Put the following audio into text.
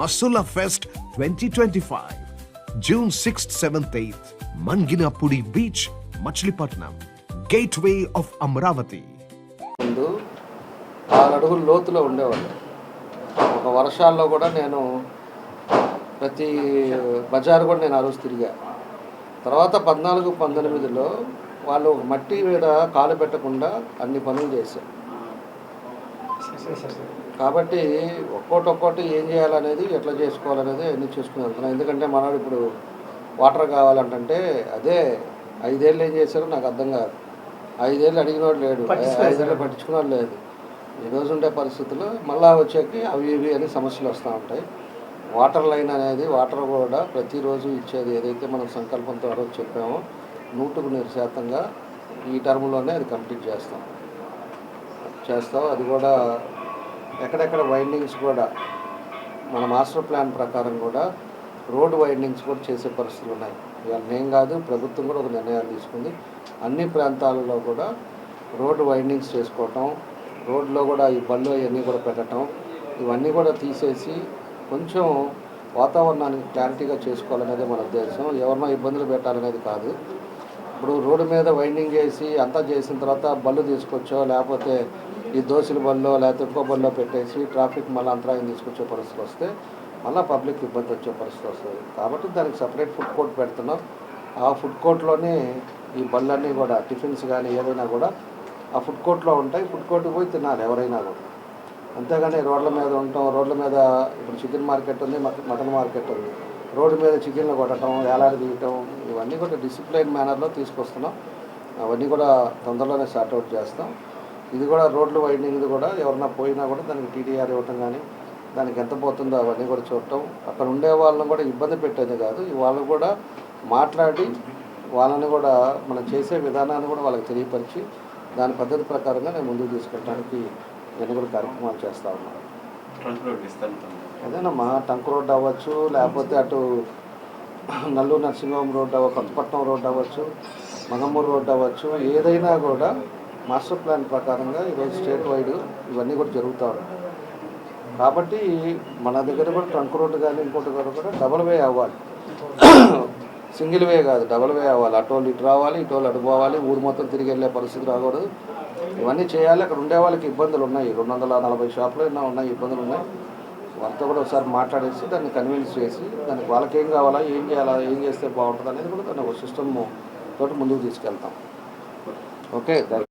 Masula Fest 2025. June 6th, 7th, 8th. Beach Machilipatnam gateway of Amaravati ముందు ఆరు అడుగుల లోతులో ఉండేవాళ్ళు ఒక వర్షాల్లో కూడా నేను ప్రతి బజారు కూడా నేను ఆ రోజు తిరిగా తర్వాత పద్నాలుగు పంతొమ్మిదిలో వాళ్ళు మట్టి మీద కాలు పెట్టకుండా అన్ని పనులు చేశారు కాబట్టి ఒక్కోటి ఒక్కోటి ఏం చేయాలనేది ఎట్లా చేసుకోవాలనేది అన్ని చేసుకుని వెళ్తున్నాను ఎందుకంటే మనవాడు ఇప్పుడు వాటర్ కావాలంటే అదే ఐదేళ్ళు ఏం చేశారో నాకు అర్థం కాదు. ఐదేళ్ళు అడిగినోడు లేడు. ఐదేళ్ళు పట్టించుకున్నాడు లేదు. ఈ రోజు ఉండే పరిస్థితుల్లో మళ్ళా వచ్చాక అవి ఇవి అని సమస్యలు వస్తూ ఉంటాయి. వాటర్ లైన్ అనేది వాటర్ కూడా ప్రతిరోజు ఇచ్చేది ఏదైతే మనం సంకల్పంతో ఆ రోజు చెప్పామో నూటుకు నూరు శాతంగా ఈ టర్మ్లోనే అది కంప్లీట్ చేస్తాం. చేస్తాం అది కూడా ఎక్కడెక్కడ వైండింగ్స్ కూడా మన మాస్టర్ ప్లాన్ ప్రకారం కూడా రోడ్ వైండింగ్స్ కూడా చేసే పరిస్థితులు ఉన్నాయి. ఇవాళ నేను కాదు ప్రభుత్వం కూడా ఒక నిర్ణయాలు తీసుకుంది. అన్ని ప్రాంతాలలో కూడా రోడ్డు వైండింగ్స్ చేసుకోవటం రోడ్లో కూడా ఈ బళ్ళు అవన్నీ కూడా పెట్టడం ఇవన్నీ కూడా తీసేసి కొంచెం వాతావరణానికి క్లారిటీగా చేసుకోవాలనేది మన ఉద్దేశం. ఎవరినో ఇబ్బందులు పెట్టాలనేది కాదు. ఇప్పుడు రోడ్డు మీద వైండింగ్ చేసి అంతా చేసిన తర్వాత బళ్ళు తీసుకొచ్చో లేకపోతే ఈ దోశల బళ్ళో లేకపోతే ఇంకో బళ్ళో పెట్టేసి ట్రాఫిక్ మళ్ళీ అంతరాయం తీసుకొచ్చే పరిస్థితి వస్తే మళ్ళీ పబ్లిక్ ఇబ్బంది వచ్చే పరిస్థితి వస్తుంది. కాబట్టి దానికి సపరేట్ ఫుడ్ కోర్ట్ పెడుతున్నాం. ఆ ఫుడ్ కోర్ట్లోనే ఈ బళ్ళన్నీ కూడా టిఫిన్స్ కానీ ఏదైనా కూడా ఆ ఫుడ్ కోర్ట్లో ఉంటాయి. ఫుడ్ కోర్ట్కి పోయి తినాలి ఎవరైనా కూడా. అంతేగాని రోడ్ల మీద ఉంటాం. రోడ్ల మీద ఇప్పుడు చికెన్ మార్కెట్ ఉంది మటన్ మార్కెట్ ఉంది. రోడ్డు మీద చికెన్లు కొట్టడం వేలాడదీయటం ఇవన్నీ కూడా డిసిప్లైన్ మేనర్లో తీసుకొస్తున్నాం. అవన్నీ కూడా తొందరలోనే సార్ట్అవుట్ చేస్తాం. ఇది కూడా రోడ్లు వైండింగ్ కూడా ఎవరన్నా పోయినా కూడా దానికి టీటీఆర్ ఇవ్వటం కానీ దానికి ఎంత పోతుందో అవన్నీ కూడా చూడటం. అక్కడ ఉండే వాళ్ళని కూడా ఇబ్బంది పెట్టేది కాదు. వాళ్ళు కూడా మాట్లాడి వాళ్ళని కూడా మనం చేసే విధానాన్ని కూడా వాళ్ళకి తెలియపరిచి దాని పద్ధతి ప్రకారంగా నేను ముందుకు తీసుకెళ్ళడానికి నేను కూడా కార్యక్రమాలు చేస్తూ ఉన్నాను. ఏదైనా మా విస్తరిస్తుంది టంక్ రోడ్ అవ్వచ్చు లేకపోతే అటు నల్లూరు నరసింహం రోడ్ అవ్వ కొత్తపట్నం రోడ్ అవ్వచ్చు మగమూరు రోడ్ అవ్వచ్చు ఏదైనా కూడా మాస్టర్ ప్లాన్ ప్రకారంగా ఈరోజు స్టేట్ వైడ్ ఇవన్నీ కూడా జరుగుతూ ఉన్నాయి. కాబట్టి మన దగ్గర కూడా ట్రంక్ రోడ్డు కానీ ఇంకోటి కూడా కూడా డబల్ వే అవ్వాలి. సింగిల్ వే కాదు డబల్ వే అవ్వాలి. అటోళ్ళు ఇటు రావాలి ఇటోళ్ళు అటు పోవాలి ఊరు మొత్తం తిరిగి వెళ్ళే పరిస్థితి రాకూడదు. ఇవన్నీ చేయాలి. అక్కడ ఉండే వాళ్ళకి ఇబ్బందులు ఉన్నాయి. రెండు వందల నలభై షాపులు ఎన్నో ఉన్నాయి ఇబ్బందులు ఉన్నాయి. వాళ్ళతో కూడా ఒకసారి మాట్లాడేసి దాన్ని కన్విన్స్ చేసి దానికి వాళ్ళకి ఏం కావాలా ఏం చేయాలా ఏం చేస్తే బాగుంటుంది అనేది కూడా దాన్ని ఒక సిస్టమ్ తోటి ముందుకు తీసుకెళ్తాం. ఓకే